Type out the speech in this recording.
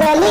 गली